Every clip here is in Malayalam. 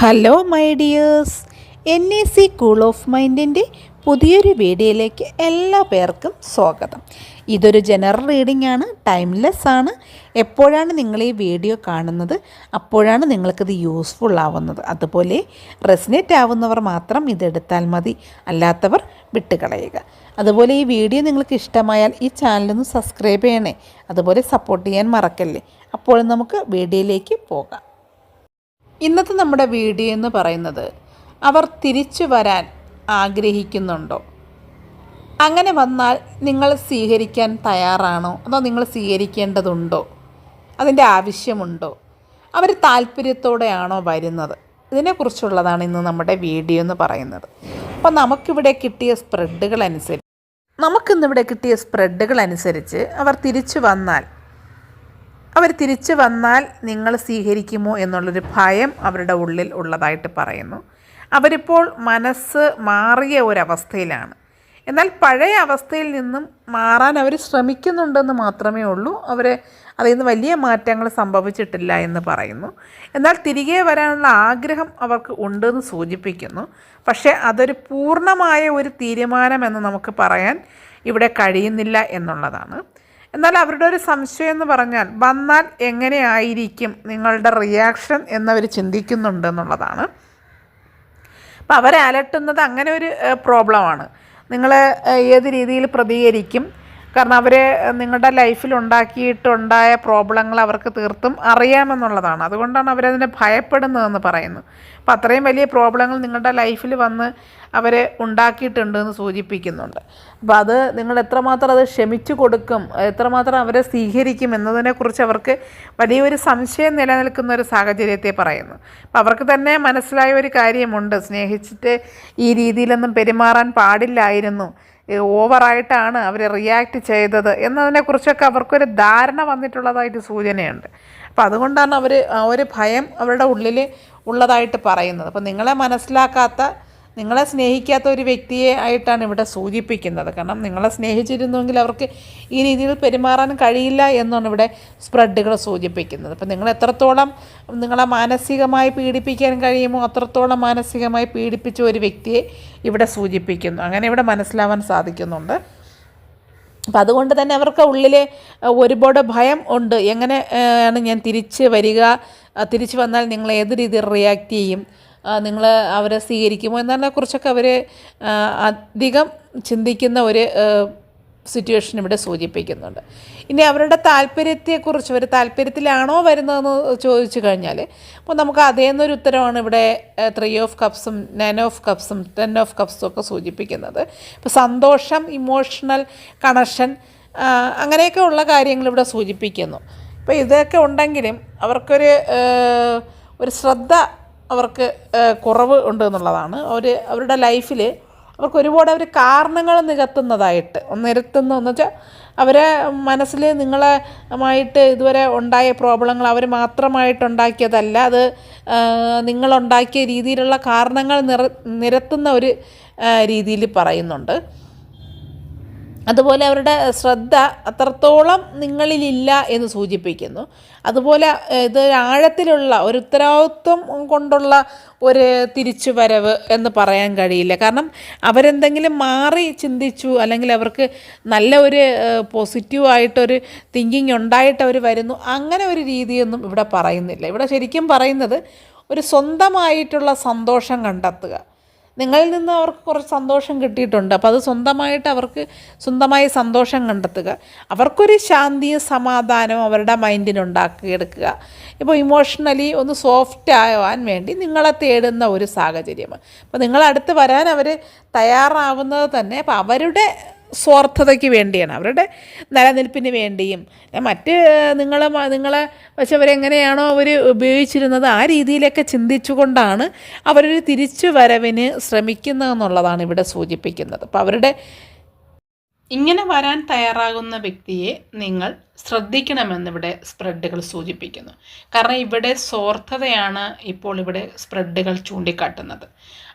Hello my dears N A C cool of മൈൻഡിന്റെ പുതിയൊരു വീഡിയോയിലേക്ക് എല്ലാ പേർക്കും സ്വാഗതം. ഇതൊരു ജനറൽ റീഡിംഗ് ആണ് ടൈംലെസ് ആണ്. എപ്പോഴാണ് നിങ്ങൾ ഈ വീഡിയോ കാണുന്നത്? അപ്പോഴാണ് നിങ്ങൾക്കിത് യൂസ്ഫുൾ ആവുന്നത്. അതുപോലെ റെസിനേറ്റ് ആവുന്നവർ മാത്രം ഇതെടുത്താൽ മതി. അല്ലാത്തവർ വിട്ടുകളയുക. അതുപോലെ ഈ വീഡിയോ നിങ്ങൾക്ക് ഇഷ്ടമായാൽ ഈ ചാനലൊന്ന് സബ്സ്ക്രൈബ് ചെയ്യണേ. അതുപോലെ സപ്പോർട്ട് ചെയ്യാൻ മറക്കല്ലേ. അപ്പോൾ നമുക്ക് വീഡിയോയിലേക്ക് പോകാം. ഇന്നത്തെ നമ്മുടെ വീഡിയോ എന്ന് പറയുന്നത് അവർ തിരിച്ചു വരാൻ ആഗ്രഹിക്കുന്നുണ്ടോ? അങ്ങനെ വന്നാൽ നിങ്ങൾ സ്വീകരിക്കാൻ തയ്യാറാണോ? അതോ നിങ്ങൾ സ്വീകരിക്കേണ്ടതുണ്ടോ? അതിന്റെ ആവശ്യമുണ്ടോ? അവർ താല്പര്യത്തോടെയാണോ വരുന്നത്? ഇതിനെക്കുറിച്ചുള്ളതാണ് ഇന്ന് നമ്മുടെ വീഡിയോ എന്ന് പറയുന്നത്. അപ്പോൾ നമുക്കിവിടെ കിട്ടിയ സ്പ്രെഡുകൾ അനുസരിച്ച് നമുക്കിന്നിവിടെ കിട്ടിയ സ്പ്രെഡുകൾ അനുസരിച്ച് അവർ തിരിച്ചു വന്നാൽ അവർ തിരിച്ചു വന്നാൽ നിങ്ങൾ സ്വീകരിക്കുമോ എന്നുള്ളൊരു ഭയം അവരുടെ ഉള്ളിൽ ഉള്ളതായിട്ട് പറയുന്നു. അവരിപ്പോൾ മനസ്സ് മാറിയ ഒരവസ്ഥയിലാണ്. എന്നാൽ പഴയ അവസ്ഥയിൽ നിന്നും മാറാൻ അവർ ശ്രമിക്കുന്നുണ്ടെന്ന് മാത്രമേ ഉള്ളൂ. അവർ അതിൽ നിന്ന് വലിയ മാറ്റങ്ങൾ സംഭവിച്ചിട്ടില്ല എന്ന് പറയുന്നു. എന്നാൽ തിരികെ വരാനുള്ള ആഗ്രഹം അവർക്ക് ഉണ്ടെന്ന് സൂചിപ്പിക്കുന്നു. പക്ഷേ അതൊരു പൂർണമായ ഒരു തീരുമാനമെന്ന് നമുക്ക് പറയാൻ ഇവിടെ കഴിയുന്നില്ല എന്നുള്ളതാണ്. എന്നാൽ അവരുടെ ഒരു സംശയം എന്ന് പറഞ്ഞാൽ വന്നാൽ എങ്ങനെയായിരിക്കും നിങ്ങളുടെ റിയാക്ഷൻ എന്നവർ ചിന്തിക്കുന്നുണ്ട് എന്നുള്ളതാണ്. അപ്പോൾ അവരെ അലട്ടുന്നത് അങ്ങനെ ഒരു പ്രോബ്ലമാണ് നിങ്ങൾ ഏത് രീതിയിൽ പ്രതികരിക്കും? കാരണം അവർ നിങ്ങളുടെ ലൈഫിൽ ഉണ്ടാക്കിയിട്ടുണ്ടായ പ്രോബ്ലങ്ങൾ അവർക്ക് തീർത്തും അറിയാമെന്നുള്ളതാണ്. അതുകൊണ്ടാണ് അവരതിനെ ഭയപ്പെടുന്നതെന്ന് പറയുന്നു അപ്പം അത്രയും വലിയ പ്രോബ്ലങ്ങൾ നിങ്ങളുടെ ലൈഫിൽ വന്ന് അവർ ഉണ്ടാക്കിയിട്ടുണ്ട് എന്ന് സൂചിപ്പിക്കുന്നുണ്ട്. അപ്പോൾ അത് നിങ്ങൾ എത്രമാത്രം അത് ക്ഷമിച്ചു കൊടുക്കും എത്രമാത്രം അവരെ സ്വീകരിക്കും എന്നതിനെക്കുറിച്ച് അവർക്ക് വലിയൊരു സംശയം നിലനിൽക്കുന്ന ഒരു സാഹചര്യത്തെ പറയുന്നു. അപ്പോൾ അവർക്ക് തന്നെ മനസ്സിലായ ഒരു കാര്യമുണ്ട്. സ്നേഹിച്ചിട്ട് ഈ രീതിയിലൊന്നും പെരുമാറാൻ പാടില്ലായിരുന്നു. ഓവറായിട്ടാണ് അവർ റിയാക്ട് ചെയ്തത് എന്നതിനെക്കുറിച്ചൊക്കെ അവർക്കൊരു ധാരണ വന്നിട്ടുള്ളതായിട്ട് സൂചനയുണ്ട്. അപ്പം അതുകൊണ്ടാണ് അവർ ആ ഒരു ഭയം അവരുടെ ഉള്ളിൽ ഉള്ളതായിട്ട് പറയുന്നത്. അപ്പം നിങ്ങളെ മനസ്സിലാക്കാത്ത നിങ്ങളെ സ്നേഹിക്കാത്ത ഒരു വ്യക്തിയെ ആയിട്ടാണ് ഇവിടെ സൂചിപ്പിക്കുന്നത്. കാരണം നിങ്ങളെ സ്നേഹിച്ചിരുന്നുവെങ്കിൽ അവർക്ക് ഈ രീതിയിൽ പെരുമാറാൻ കഴിയില്ല എന്നാണ് ഇവിടെ സ്പ്രെഡുകൾ സൂചിപ്പിക്കുന്നത്. അപ്പം നിങ്ങൾ എത്രത്തോളം നിങ്ങളെ മാനസികമായി പീഡിപ്പിക്കാൻ കഴിയുമോ അത്രത്തോളം മാനസികമായി പീഡിപ്പിച്ച ഒരു വ്യക്തിയെ ഇവിടെ സൂചിപ്പിക്കുന്നു. അങ്ങനെ ഇവിടെ മനസ്സിലാവാൻ സാധിക്കുന്നുണ്ട്. അപ്പം അതുകൊണ്ട് തന്നെ അവർക്ക് ഉള്ളിൽ ഒരുപാട് ഭയം ഉണ്ട്. എങ്ങനെ ആണ് ഞാൻ തിരിച്ച് വരിക? തിരിച്ച് വന്നാൽ നിങ്ങൾ ഏത് രീതിയിൽ റിയാക്ട് ചെയ്യും? നിങ്ങൾ അവരെ സ്വീകരിക്കുമോ എന്നതിനെക്കുറിച്ചൊക്കെ അവർ അധികം ചിന്തിക്കുന്ന ഒരു സിറ്റുവേഷൻ ഇവിടെ സൂചിപ്പിക്കുന്നുണ്ട്. ഇനി അവരുടെ താല്പര്യത്തെക്കുറിച്ച് ഒരു താല്പര്യത്തിലാണോ വരുന്നതെന്ന് ചോദിച്ചു കഴിഞ്ഞാൽ അപ്പോൾ നമുക്ക് അതേ അതേന്നൊരു ഉത്തരമാണ് ഇവിടെ ത്രീ ഓഫ് കപ്സും നയൻ ഓഫ് കപ്സും ടെൻ ഓഫ് കപ്സും ഒക്കെ സൂചിപ്പിക്കുന്നത്. ഇപ്പോൾ സന്തോഷം ഇമോഷണൽ കണക്ഷൻ അങ്ങനെയൊക്കെ ഉള്ള കാര്യങ്ങൾ ഇവിടെ സൂചിപ്പിക്കുന്നു. ഇപ്പോൾ ഇതൊക്കെ ഉണ്ടെങ്കിലും അവർക്കൊരു ഒരു ശ്രദ്ധ അവർക്ക് കുറവ് ഉണ്ട് എന്നുള്ളതാണ്. അവർ അവരുടെ ലൈഫിൽ അവർക്ക് ഒരുപാട് അവർ കാരണങ്ങൾ നികത്തുന്നതായിട്ട്. നിരത്തുന്ന എന്ന് വെച്ചാൽ അവരെ മനസ്സിൽ നിങ്ങളുമായിട്ട് ഇതുവരെ ഉണ്ടായ പ്രോബ്ലങ്ങൾ അവർ മാത്രമായിട്ടുണ്ടാക്കിയതല്ല അത് നിങ്ങളുണ്ടാക്കിയ രീതിയിലുള്ള കാരണങ്ങൾ നിറ നിരത്തുന്ന ഒരു രീതിയിൽ പറയുന്നുണ്ട്. അതുപോലെ അവരുടെ ശ്രദ്ധ അത്രത്തോളം നിങ്ങളിലില്ല എന്ന് സൂചിപ്പിക്കുന്നു. അതുപോലെ ഇത് ആഴത്തിലുള്ള ഒരു ഉത്തരവാദിത്വം കൊണ്ടുള്ള ഒരു തിരിച്ചു വരവ് എന്ന് പറയാൻ കഴിയില്ല. കാരണം അവരെന്തെങ്കിലും മാറി ചിന്തിച്ചു അല്ലെങ്കിൽ അവർക്ക് നല്ല ഒരു പോസിറ്റീവായിട്ടൊരു തിങ്കിങ് ഉണ്ടായിട്ട് അവർ വരുന്നു അങ്ങനെ ഒരു രീതിയൊന്നും ഇവിടെ പറയുന്നില്ല. ഇവിടെ ശരിക്കും പറയുന്നത് ഒരു സ്വന്തമായിട്ടുള്ള സന്തോഷം കണ്ടെത്തുക. നിങ്ങളിൽ നിന്ന് അവർക്ക് കുറച്ച് സന്തോഷം കിട്ടിയിട്ടുണ്ട്. അപ്പോൾ അത് സ്വന്തമായിട്ട് അവർക്ക് സ്വന്തമായി സന്തോഷം കണ്ടെത്തുക. അവർക്കൊരു ശാന്തിയും സമാധാനവും അവരുടെ മൈൻഡിനുണ്ടാക്കിയെടുക്കുക ഇപ്പോൾ ഇമോഷണലി ഒന്ന് സോഫ്റ്റ് ആവാൻ വേണ്ടി നിങ്ങളെ തേടുന്ന ഒരു സാഹചര്യം അപ്പോൾ നിങ്ങളടുത്ത് വരാൻ അവർ തയ്യാറാവുന്നത് തന്നെ. അപ്പോൾ അവരുടെ സ്വാർത്ഥതയ്ക്ക് വേണ്ടിയാണ്. അവരുടെ നിലനിൽപ്പിന് വേണ്ടിയും. മറ്റ് നിങ്ങളെ നിങ്ങളെ വെച്ചവരെങ്ങനെയാണോ അവർ ഉപയോഗിച്ചിരുന്നത് ആ രീതിയിലൊക്കെ ചിന്തിച്ചുകൊണ്ടാണ് അവരൊരു തിരിച്ചു വരവിന് ശ്രമിക്കുന്നതെന്നുള്ളതാണ് ഇവിടെ സൂചിപ്പിക്കുന്നത്. അപ്പോൾ അവരുടെ ഇങ്ങനെ വരാൻ തയ്യാറാകുന്ന വ്യക്തിയെ നിങ്ങൾ ശ്രദ്ധിക്കണമെന്നിവിടെ സ്പ്രെഡുകൾ സൂചിപ്പിക്കുന്നു. കാരണം ഇവിടെ സ്വാർത്ഥതയാണ് ഇപ്പോൾ ഇവിടെ സ്പ്രെഡുകൾ ചൂണ്ടിക്കാട്ടുന്നത്.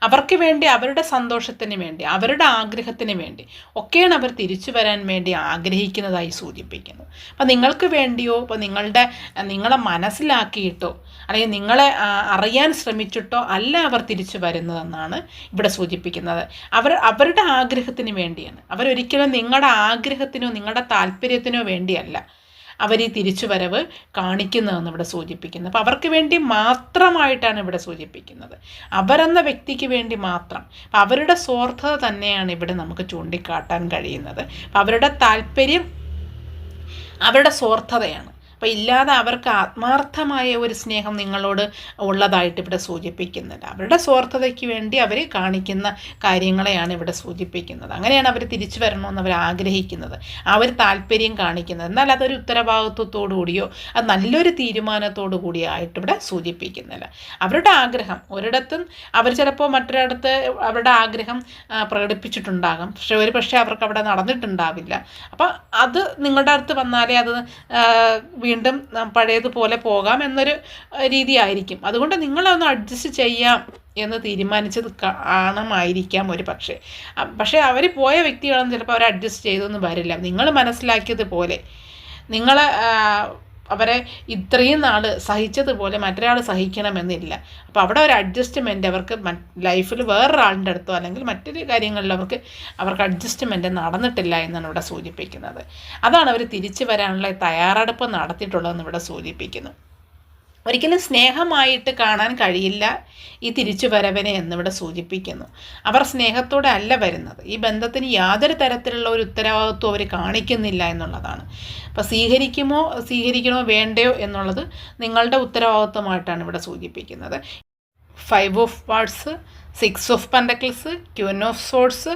അവർക്ക് വേണ്ടി അവരുടെ സന്തോഷത്തിന് വേണ്ടി അവരുടെ ആഗ്രഹത്തിന് വേണ്ടി ഒക്കെയാണ് അവർ തിരിച്ചു വരാൻ വേണ്ടി ആഗ്രഹിക്കുന്നതായി സൂചിപ്പിക്കുന്നു. അപ്പം നിങ്ങൾക്ക് വേണ്ടിയോ ഇപ്പോൾ നിങ്ങളുടെ നിങ്ങളെ മനസ്സിലാക്കിയിട്ടോ അല്ലെങ്കിൽ നിങ്ങളെ അറിയാൻ ശ്രമിച്ചിട്ടോ അല്ല അവർ തിരിച്ചു വരുന്നതെന്നാണ് ഇവിടെ സൂചിപ്പിക്കുന്നത്. അവർ അവരുടെ ആഗ്രഹത്തിന് വേണ്ടിയാണ്. അവരൊരിക്കലും നിങ്ങളുടെ ആഗ്രഹത്തിനോ നിങ്ങളുടെ താല്പര്യത്തിനോ വേണ്ടിയല്ല അവർ ഈ തിരിച്ചുവരവ് കാണിക്കുന്നതെന്ന് ഇവിടെ സൂചിപ്പിക്കുന്നത് അപ്പോൾ അവർക്ക് വേണ്ടി മാത്രമായിട്ടാണ് ഇവിടെ സൂചിപ്പിക്കുന്നത്. അവരെന്ന വ്യക്തിക്ക് വേണ്ടി മാത്രം. അപ്പം അവരുടെ സ്വാർത്ഥത തന്നെയാണ് ഇവിടെ നമുക്ക് ചൂണ്ടിക്കാട്ടാൻ കഴിയുന്നത്. അപ്പം അവരുടെ താല്പര്യം അവരുടെ സ്വാർത്ഥതയാണ്. അപ്പോൾ ഇല്ലാതെ അവർക്ക് ആത്മാർത്ഥമായ ഒരു സ്നേഹം നിങ്ങളോട് ഉള്ളതായിട്ട് ഇവിടെ സൂചിപ്പിക്കുന്നില്ല അവരുടെ സ്വാർത്ഥതയ്ക്ക് വേണ്ടി അവർ കാണിക്കുന്ന കാര്യങ്ങളെയാണ് ഇവിടെ സൂചിപ്പിക്കുന്നത്. അങ്ങനെയാണ് അവർ തിരിച്ചു വരണമെന്ന് അവർ ആഗ്രഹിക്കുന്നത്. ആ ഒരു താല്പര്യം കാണിക്കുന്നത്. എന്നാൽ അതൊരു ഉത്തരവാദിത്വത്തോടു കൂടിയോ അത് നല്ലൊരു തീരുമാനത്തോടു കൂടിയോ ആയിട്ട് ഇവിടെ സൂചിപ്പിക്കുന്നില്ല. അവരുടെ ആഗ്രഹം ഒരിടത്തും അവർ ചിലപ്പോൾ മറ്റൊരിടത്ത് അവരുടെ ആഗ്രഹം പ്രകടിപ്പിച്ചിട്ടുണ്ടാകും. പക്ഷെ ഒരു പക്ഷേ അവർക്ക് അവിടെ നടന്നിട്ടുണ്ടാവില്ല. അപ്പോൾ അത് നിങ്ങളുടെ അടുത്ത് വന്നാലേ അത് വീണ്ടും പഴയതുപോലെ പോകാം എന്നൊരു രീതിയായിരിക്കും. അതുകൊണ്ട് നിങ്ങളൊന്ന് അഡ്ജസ്റ്റ് ചെയ്യാം എന്ന് തീരുമാനിച്ചത് കാണമായിരിക്കാം ഒരു പക്ഷേ. പക്ഷേ അവർ പോയ വ്യക്തികളൊന്നും ചിലപ്പോൾ അവർ അഡ്ജസ്റ്റ് ചെയ്തൊന്നും വരില്ല. നിങ്ങൾ മനസ്സിലാക്കിയതുപോലെ. നിങ്ങൾ അവരെ ഇത്രയും നാൾ സഹിച്ചതുപോലെ മറ്റൊരാൾ സഹിക്കണമെന്നില്ല. അപ്പോൾ അവിടെ ഒരു അഡ്ജസ്റ്റ്മെന്റ് അവർക്ക് ലൈഫിൽ വേറൊരാളിന്റെ അടുത്തോ അല്ലെങ്കിൽ മറ്റൊരു കാര്യങ്ങളിൽ അവർക്ക് അവർക്ക് അഡ്ജസ്റ്റ്മെന്റ് നടന്നിട്ടില്ല എന്നാണ് ഇവിടെ സൂചിപ്പിക്കുന്നത്. അതാണ് അവർ തിരിച്ചു വരാനുള്ള തയ്യാറെടുപ്പ് നടത്തിയിട്ടുള്ളതെന്ന് ഇവിടെ സൂചിപ്പിക്കുന്നു. ഒരിക്കലും സ്നേഹമായിട്ട് കാണാൻ കഴിയില്ല ഈ തിരിച്ചു വരവനെ എന്നിവിടെ സൂചിപ്പിക്കുന്നു. അവർ സ്നേഹത്തോടെ അല്ല വരുന്നത്. ഈ ബന്ധത്തിന് യാതൊരു തരത്തിലുള്ള ഒരു ഉത്തരവാദിത്വം അവർ കാണിക്കുന്നില്ല എന്നുള്ളതാണ്. അപ്പോൾ സ്വീകരിക്കുമോ സ്വീകരിക്കണോ വേണ്ടയോ എന്നുള്ളത് നിങ്ങളുടെ ഉത്തരവാദിത്വമായിട്ടാണ് ഇവിടെ സൂചിപ്പിക്കുന്നത്. Five of wands six of pentacles queen of swords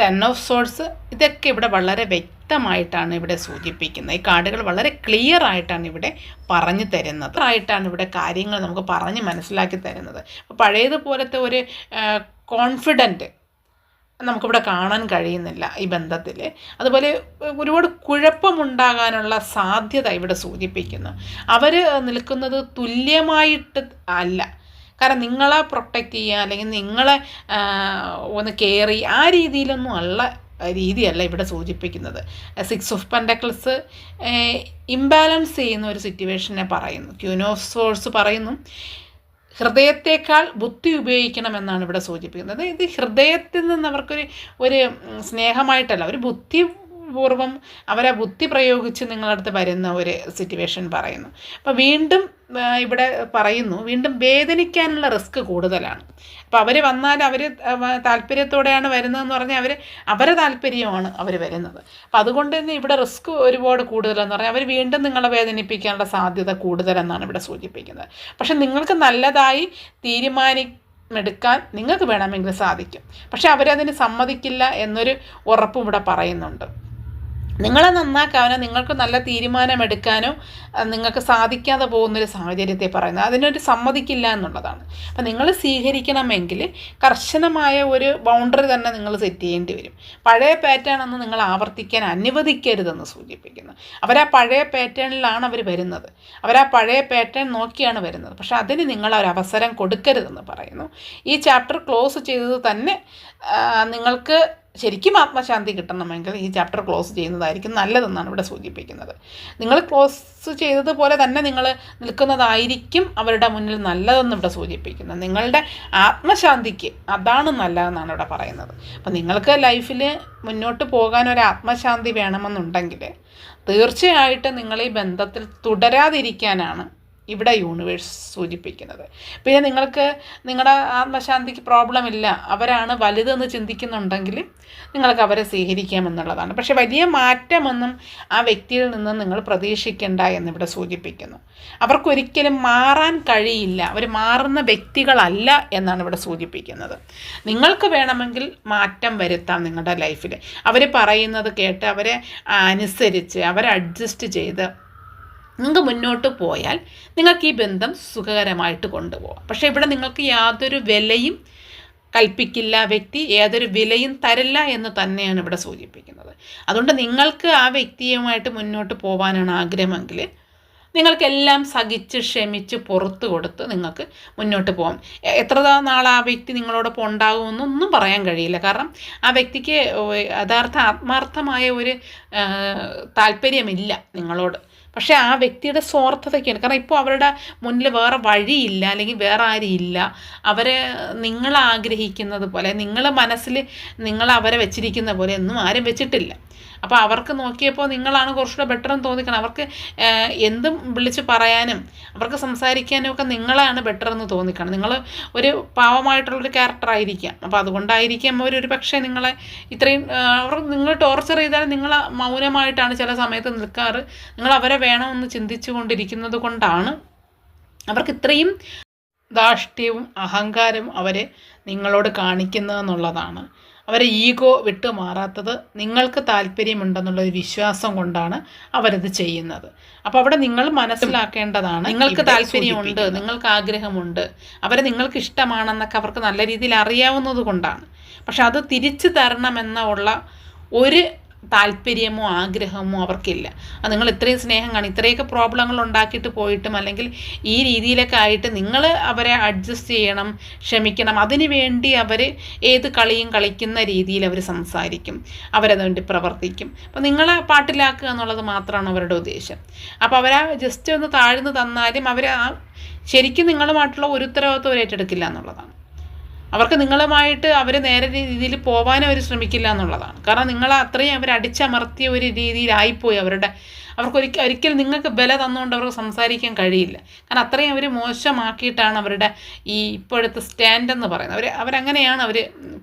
ten of swords ഇതൊക്കെ ഇവിടെ വളരെ വ്യക്തമായിട്ടാണ് ഇവിടെ സൂചിപ്പിക്കുന്നത്. ഈ കാർഡുകൾ വളരെ ക്ലിയർ ആയിട്ടാണ് ഇവിടെ പറഞ്ഞു തരുന്നത്. ആയിട്ടാണ് ഇവിടെ കാര്യങ്ങൾ നമുക്ക് പറഞ്ഞ് മനസ്സിലാക്കി തരുന്നത്. അപ്പോൾ പഴയതുപോലത്തെ ഒരു കോൺഫിഡന്റ് നമുക്കിവിടെ കാണാൻ കഴിയുന്നില്ല ഈ ബന്ധത്തിൽ. അതുപോലെ ഒരുപാട് കുഴപ്പമുണ്ടാകാനുള്ള സാധ്യത ഇവിടെ സൂചിപ്പിക്കുന്നു. അവർ നിൽക്കുന്നത് തുല്യമായിട്ട് അല്ല. കാരണം നിങ്ങളെ പ്രൊട്ടക്റ്റ് ചെയ്യുക അല്ലെങ്കിൽ നിങ്ങളെ ഒന്ന് കെയർ ചെയ്യുക ആ രീതിയിലൊന്നും അല്ല രീതിയല്ല ഇവിടെ സൂചിപ്പിക്കുന്നത്. സിക്സ് ഓഫ് പെൻഡക്കിൾസ് ഇംബാലൻസ് ചെയ്യുന്ന ഒരു സിറ്റുവേഷനെ പറയുന്നു. ക്യൂനോസോഴ്സ് പറയുന്നു ഹൃദയത്തേക്കാൾ ബുദ്ധി ഉപയോഗിക്കണമെന്നാണ് ഇവിടെ സൂചിപ്പിക്കുന്നത്. ഇത് ഹൃദയത്തിൽ നിന്ന് അവർക്കൊരു ഒരു സ്നേഹമായിട്ടല്ല ഒരു ബുദ്ധിപൂർവം അവരെ ബുദ്ധി പ്രയോഗിച്ച് നിങ്ങളടുത്ത് വരുന്ന ഒരു സിറ്റുവേഷൻ പറയുന്നു. അപ്പോൾ വീണ്ടും ഇവിടെ പറയുന്നു വീണ്ടും വേദനിക്കാനുള്ള റിസ്ക് കൂടുതലാണ്. അപ്പോൾ അവർ വന്നാൽ അവർ താല്പര്യത്തോടെയാണ് വരുന്നതെന്ന് പറഞ്ഞാൽ അവർ അവരെ താല്പര്യമാണ് അവർ വരുന്നത്. അപ്പോൾ അതുകൊണ്ട് തന്നെ ഇവിടെ റിസ്ക് ഒരുപാട് കൂടുതലെന്ന് പറഞ്ഞാൽ അവർ വീണ്ടും നിങ്ങളെ വേദനിപ്പിക്കാനുള്ള സാധ്യത കൂടുതലെന്നാണ് ഇവിടെ സൂചിപ്പിക്കുന്നത്. പക്ഷെ നിങ്ങൾക്ക് നല്ലതായി തീരുമാനി എടുക്കാൻ നിങ്ങൾക്ക് വേണമെങ്കിൽ സാധിക്കും. പക്ഷെ അവരതിന് സമ്മതിക്കില്ല എന്നൊരു ഉറപ്പും ഇവിടെ പറയുന്നുണ്ട്. നിങ്ങളെ നന്നാക്കാനോ നിങ്ങൾക്ക് നല്ല തീരുമാനമെടുക്കാനോ നിങ്ങൾക്ക് സാധിക്കാതെ പോകുന്നൊരു സാഹചര്യത്തെ പറയുന്നത്. അതിനൊരു സമ്മതിക്കില്ല എന്നുള്ളതാണ്. അപ്പം നിങ്ങൾ സ്വീകരിക്കണമെങ്കിൽ കർശനമായ ഒരു ബൗണ്ടറി തന്നെ നിങ്ങൾ സെറ്റ് ചെയ്യേണ്ടി വരും. പഴയ പാറ്റേൺ ഒന്നും നിങ്ങൾ ആവർത്തിക്കാൻ അനുവദിക്കരുതെന്ന് സൂചിപ്പിക്കുന്നു. അവരാ പഴയ പാറ്റേണിലാണ് അവർ വരുന്നത്. അവരാ പഴയ പാറ്റേൺ നോക്കിയാണ് വരുന്നത്. പക്ഷേ അതിന് നിങ്ങൾ ഒരു അവസരം കൊടുക്കരുതെന്ന് പറയുന്നു. ഈ ചാപ്റ്റർ ക്ലോസ് ചെയ്തത് തന്നെ നിങ്ങൾക്ക് ശരിക്കും ആത്മശാന്തി കിട്ടണമെങ്കിൽ ഈ ചാപ്റ്റർ ക്ലോസ് ചെയ്യുന്നതായിരിക്കും നല്ലതെന്നാണ് ഇവിടെ സൂചിപ്പിക്കുന്നത്. നിങ്ങൾ ക്ലോസ് ചെയ്തതുപോലെ തന്നെ നിങ്ങൾ നിൽക്കുന്നതായിരിക്കും അവരുടെ മുന്നിൽ നല്ലതെന്ന് ഇവിടെ സൂചിപ്പിക്കുന്നത്. നിങ്ങളുടെ ആത്മശാന്തിക്ക് അതാണ് നല്ലതെന്നാണ് ഇവിടെ പറയുന്നത്. അപ്പം നിങ്ങൾക്ക് ലൈഫിൽ മുന്നോട്ട് പോകാൻ ഒരു ആത്മശാന്തി വേണമെന്നുണ്ടെങ്കിൽ തീർച്ചയായിട്ടും നിങ്ങൾ ഈ ബന്ധത്തിൽ തുടരാതിരിക്കാനാണ് ഇവിടെ യൂണിവേഴ്സ് സൂചിപ്പിക്കുന്നത്. പിന്നെ നിങ്ങൾക്ക് നിങ്ങളുടെ ആത്മശാന്തിക്ക് പ്രോബ്ലം ഇല്ല. അവരാണ് വലുതെന്ന് ചിന്തിക്കുന്നുണ്ടെങ്കിൽ നിങ്ങൾക്ക് അവരെ സ്വീകരിക്കാമെന്നുള്ളതാണ് പക്ഷെ വലിയ മാറ്റമൊന്നും ആ വ്യക്തിയിൽ നിന്ന് നിങ്ങൾ പ്രതീക്ഷിക്കേണ്ട എന്നിവിടെ സൂചിപ്പിക്കുന്നു. അവർക്കൊരിക്കലും മാറാൻ കഴിയില്ല. അവർ മാറുന്ന വ്യക്തികളല്ല എന്നാണ് ഇവിടെ സൂചിപ്പിക്കുന്നത്. നിങ്ങൾക്ക് വേണമെങ്കിൽ മാറ്റം വരുത്താം നിങ്ങളുടെ ലൈഫിൽ അവർ പറയുന്നത് കേട്ട് അവരെ അനുസരിച്ച് അവരെ അഡ്ജസ്റ്റ് ചെയ്ത് നിങ്ങൾക്ക് മുന്നോട്ട് പോയാൽ നിങ്ങൾക്ക് ഈ ബന്ധം സുഖകരമായിട്ട് കൊണ്ടുപോകാം പക്ഷേ ഇവിടെ നിങ്ങൾക്ക് യാതൊരു വിലയും കൽപ്പിക്കില്ല വ്യക്തി ഏതൊരു വിലയും തരില്ല എന്ന് തന്നെയാണ് ഇവിടെ സൂചിപ്പിക്കുന്നത്. അതുകൊണ്ട് നിങ്ങൾക്ക് ആ വ്യക്തിയുമായിട്ട് മുന്നോട്ട് പോകാനാണ് ആഗ്രഹമെങ്കിൽ നിങ്ങൾക്കെല്ലാം സഹിച്ച് ക്ഷമിച്ച് പുറത്ത് കൊടുത്ത് നിങ്ങൾക്ക് മുന്നോട്ട് പോകാം എത്ര നാൾ ആ വ്യക്തി നിങ്ങളോടൊപ്പം ഉണ്ടാകുമെന്നൊന്നും പറയാൻ കഴിയില്ല. കാരണം ആ വ്യക്തിക്ക് യഥാർത്ഥ ആത്മാർത്ഥമായ ഒരു താല്പര്യമില്ല നിങ്ങളോട്. പക്ഷേ ആ വ്യക്തിയുടെ സ്വാർത്ഥതയ്ക്കാണ്. കാരണം ഇപ്പോൾ അവരുടെ മുന്നിൽ വേറെ വഴിയില്ല അല്ലെങ്കിൽ വേറെ ആരും ഇല്ല. അവരെ നിങ്ങൾ ആഗ്രഹിക്കുന്നത് പോലെ നിങ്ങൾ മനസ്സിൽ നിങ്ങൾ അവരെ വെച്ചിരിക്കുന്ന പോലെ ഒന്നും ആരും വെച്ചിട്ടില്ല. അപ്പോൾ അവർക്ക് നോക്കിയപ്പോൾ നിങ്ങളാണ് കുറച്ചുകൂടെ ബെറ്റർ എന്ന് തോന്നിക്കണം. അവർക്ക് എന്തും വിളിച്ച് പറയാനും അവർക്ക് സംസാരിക്കാനും ഒക്കെ നിങ്ങളാണ് ബെറ്റർ എന്ന് തോന്നിക്കണം നിങ്ങൾ ഒരു പാവമായിട്ടുള്ളൊരു ക്യാരക്ടർ ആയിരിക്കാം. അപ്പോൾ അതുകൊണ്ടായിരിക്കാം അവർ ഒരു പക്ഷേ നിങ്ങളെ ഇത്രയും അവർ നിങ്ങൾ ടോർച്ചർ ചെയ്താൽ നിങ്ങൾ മൗനമായിട്ടാണ് ചില സമയത്ത് നിൽക്കാറ്. നിങ്ങൾ അവരെ വേണമെന്ന് ചിന്തിച്ചു കൊണ്ടിരിക്കുന്നത് കൊണ്ടാണ് അവർക്ക് ഇത്രയും ധാർഷ്ട്യവും അഹങ്കാരവും അവർ നിങ്ങളോട് കാണിക്കുന്നതെന്നുള്ളതാണ് അവരെ ഈഗോ വിട്ടു മാറാത്തത് നിങ്ങൾക്ക് താല്പര്യമുണ്ടെന്നുള്ളൊരു വിശ്വാസം കൊണ്ടാണ് അവരത് ചെയ്യുന്നത്. അപ്പോൾ അവിടെ നിങ്ങൾ മനസ്സിലാക്കേണ്ടതാണ് നിങ്ങൾക്ക് താല്പര്യമുണ്ട് നിങ്ങൾക്ക് ആഗ്രഹമുണ്ട്. അവരെ നിങ്ങൾക്ക് ഇഷ്ടമാണെന്നൊക്കെ അവർക്ക് നല്ല രീതിയിൽ അറിയാവുന്നത് കൊണ്ടാണ്. പക്ഷെ അത് തിരിച്ചു തരണമെന്ന ഉള്ള ഒരു താല്പര്യമോ ആഗ്രഹമോ അവർക്കില്ല. അത് നിങ്ങൾ ഇത്രയും സ്നേഹം കാണും ഇത്രയൊക്കെ പ്രോബ്ലങ്ങൾ ഉണ്ടാക്കിയിട്ട് പോയിട്ടും അല്ലെങ്കിൽ ഈ രീതിയിലൊക്കെ ആയിട്ട് നിങ്ങൾ അവരെ അഡ്ജസ്റ്റ് ചെയ്യണം ക്ഷമിക്കണം. അതിനു വേണ്ടി അവർ ഏത് കളിയും കളിക്കുന്ന രീതിയിൽ അവർ സംസാരിക്കും. അവരത് വേണ്ടി പ്രവർത്തിക്കും. അപ്പോൾ നിങ്ങളെ പാട്ടിലാക്കുക എന്നുള്ളത് മാത്രമാണ് അവരുടെ ഉദ്ദേശം. അപ്പോൾ അവരാ ജസ്റ്റ് ഒന്ന് താഴ്ന്നു തന്നാലും അവർ ശരിക്കും നിങ്ങളുമായിട്ടുള്ള ഒരു ഉത്തരവാദിത്വം ഏറ്റെടുക്കില്ല എന്നുള്ളതാണ്. അവർക്ക് നിങ്ങളുമായിട്ട് അവർ നേരെ രീതിയിൽ പോകാനും അവർ ശ്രമിക്കില്ല എന്നുള്ളതാണ്. കാരണം നിങ്ങൾ അത്രയും അവർ അടിച്ചമർത്തിയ ഒരു രീതിയിലായിപ്പോയി അവരുടെ അവർക്ക് ഒരിക്കൽ ഒരിക്കലും നിങ്ങൾക്ക് ബല തന്നുകൊണ്ട് അവർക്ക് സംസാരിക്കാൻ കഴിയില്ല. കാരണം അത്രയും അവർ മോശമാക്കിയിട്ടാണ് അവരുടെ ഈ ഇപ്പോഴത്തെ സ്റ്റാൻഡ് എന്ന് പറയുന്നത്. അവർ അവരങ്ങനെയാണ് അവർ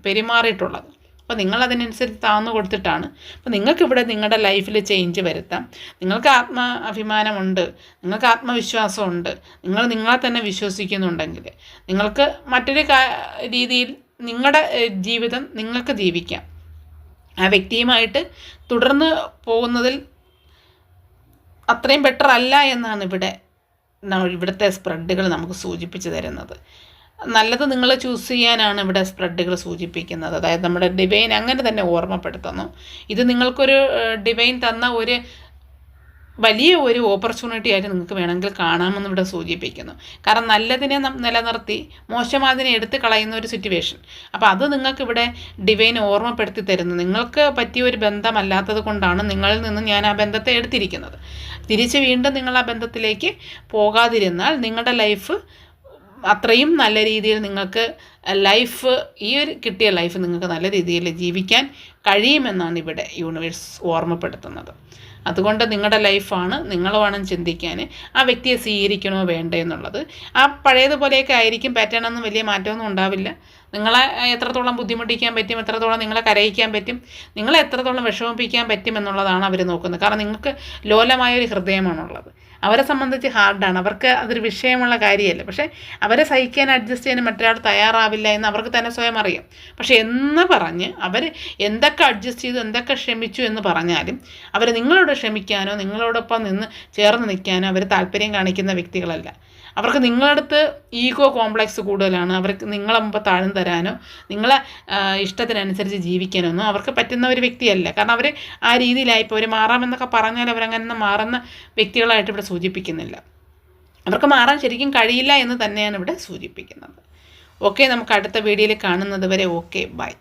പെരുമാറിയിട്ടുള്ളത്. അപ്പോൾ നിങ്ങൾ അതിനനുസരിച്ച് താന്നു കൊടുത്തിട്ടാണ്. അപ്പോൾ നിങ്ങൾക്കിവിടെ നിങ്ങളുടെ ലൈഫിൽ ചേഞ്ച് വരുത്താം. നിങ്ങൾക്ക് ആത്മ അഭിമാനമുണ്ട്. നിങ്ങൾക്ക് ആത്മവിശ്വാസമുണ്ട്. നിങ്ങൾ നിങ്ങളെ തന്നെ വിശ്വസിക്കുന്നുണ്ടെങ്കിൽ നിങ്ങൾക്ക് മറ്റൊരു രീതിയിൽ നിങ്ങളുടെ ജീവിതം നിങ്ങൾക്ക് ജീവിക്കാം. ആ വ്യക്തിയുമായിട്ട് തുടർന്ന് പോകുന്നതിൽ അത്രയും ബെറ്റർ അല്ല എന്നാണ് ഇവിടെ ഇവിടുത്തെ സ്പ്രെഡുകൾ നമുക്ക് സൂചിപ്പിച്ച് തരുന്നത്. നല്ലത് നിങ്ങൾ ചൂസ് ചെയ്യാനാണ് ഇവിടെ സ്പ്രെഡുകൾ സൂചിപ്പിക്കുന്നത്. അതായത് നമ്മുടെ ഡിവൈൻ അങ്ങനെ തന്നെ ഓർമ്മപ്പെടുത്തുന്നു. ഇത് നിങ്ങൾക്കൊരു ഡിവൈൻ തന്ന ഒരു വലിയ ഒരു ഓപ്പർച്യൂണിറ്റി ആയിട്ട് നിങ്ങൾക്ക് വേണമെങ്കിൽ കാണാമെന്ന് ഇവിടെ സൂചിപ്പിക്കുന്നു. കാരണം നല്ലതിനെ നിലനിർത്തി മോശമാതിനെ എടുത്ത് കളയുന്ന ഒരു സിറ്റുവേഷൻ അപ്പോൾ അത് നിങ്ങൾക്ക് ഇവിടെ ഡിവൈൻ ഓർമ്മപ്പെടുത്തി തരുന്നു. നിങ്ങൾക്ക് പറ്റിയ ഒരു ബന്ധമല്ലാത്തത് കൊണ്ടാണ് നിങ്ങളിൽ നിന്ന് ഞാൻ ആ ബന്ധത്തെ എടുത്തിരിക്കുന്നത്. തിരിച്ച് വീണ്ടും നിങ്ങൾ ആ ബന്ധത്തിലേക്ക് പോകാതിരുന്നാൽ നിങ്ങളുടെ ലൈഫ് അത്രയും നല്ല രീതിയിൽ നിങ്ങൾക്ക് ലൈഫ് ഈ ഒരു കിട്ടിയ ലൈഫ് നിങ്ങൾക്ക് നല്ല രീതിയിൽ ജീവിക്കാൻ കഴിയുമെന്നാണ് ഇവിടെ യൂണിവേഴ്സ് ഓർമ്മപ്പെടുത്തുന്നത്. അതുകൊണ്ട് നിങ്ങളുടെ ലൈഫാണ് നിങ്ങൾ വേണം ചിന്തിക്കാൻ ആ വ്യക്തിയെ സ്വീകരിക്കണോ വേണ്ടേ എന്നുള്ളത്. ആ പഴയതുപോലെയൊക്കെ ആയിരിക്കും പാറ്റേൺ ഒന്നും വലിയ മാറ്റമൊന്നും ഉണ്ടാവില്ല. നിങ്ങളെ എത്രത്തോളം ബുദ്ധിമുട്ടിക്കാൻ പറ്റും എത്രത്തോളം നിങ്ങളെ കരയിക്കാൻ പറ്റും നിങ്ങളെ എത്രത്തോളം വിഷമിപ്പിക്കാൻ പറ്റും എന്നുള്ളതാണ് അവർ നോക്കുന്നത്. കാരണം നിങ്ങൾക്ക് ലോലമായൊരു ഹൃദയമാണുള്ളത്. അവരെ സംബന്ധിച്ച് ഹാർഡാണ് അവർക്ക് അതൊരു വിഷയമുള്ള കാര്യമല്ല. പക്ഷേ അവരെ സഹിക്കാൻ അഡ്ജസ്റ്റ് ചെയ്യാൻ മറ്റൊരാൾ തയ്യാറാവില്ല എന്ന് അവർക്ക് തന്നെ സ്വയം അറിയാം. പക്ഷേ എന്ന് പറഞ്ഞ് അവർ എന്തൊക്കെ അഡ്ജസ്റ്റ് ചെയ്തു എന്തൊക്കെ ക്ഷമിച്ചു എന്ന് പറഞ്ഞാലും അവർ നിങ്ങളോട് ക്ഷമിക്കാനോ നിങ്ങളോടൊപ്പം നിന്ന് ചേർന്ന് നിൽക്കാനോ അവർ താല്പര്യം കാണിക്കുന്ന വ്യക്തികളല്ല. അവർക്ക് നിങ്ങളടുത്ത് ഈഗോ കോംപ്ലക്സ് കൂടുതലാണ്. അവർക്ക് നിങ്ങളെ മുമ്പ് താഴ്ന്നു തരാനോ നിങ്ങളെ ഇഷ്ടത്തിനനുസരിച്ച് ജീവിക്കാനോ ഒന്നും അവർക്ക് പറ്റുന്ന ഒരു വ്യക്തിയല്ല. കാരണം അവർ ആ രീതിയിലായിപ്പോൾ അവർ മാറാമെന്നൊക്കെ പറഞ്ഞാൽ അവരങ്ങനെ മാറുന്ന വ്യക്തികളായിട്ട് ഇവിടെ സൂചിപ്പിക്കുന്നില്ല. അവർക്ക് മാറാൻ ശരിക്കും കഴിയില്ല എന്ന് തന്നെയാണ് ഇവിടെ സൂചിപ്പിക്കുന്നത്. ഓക്കെ നമുക്ക് അടുത്ത വീഡിയോയിൽ കാണുന്നത് വരെ ഓക്കെ ബൈ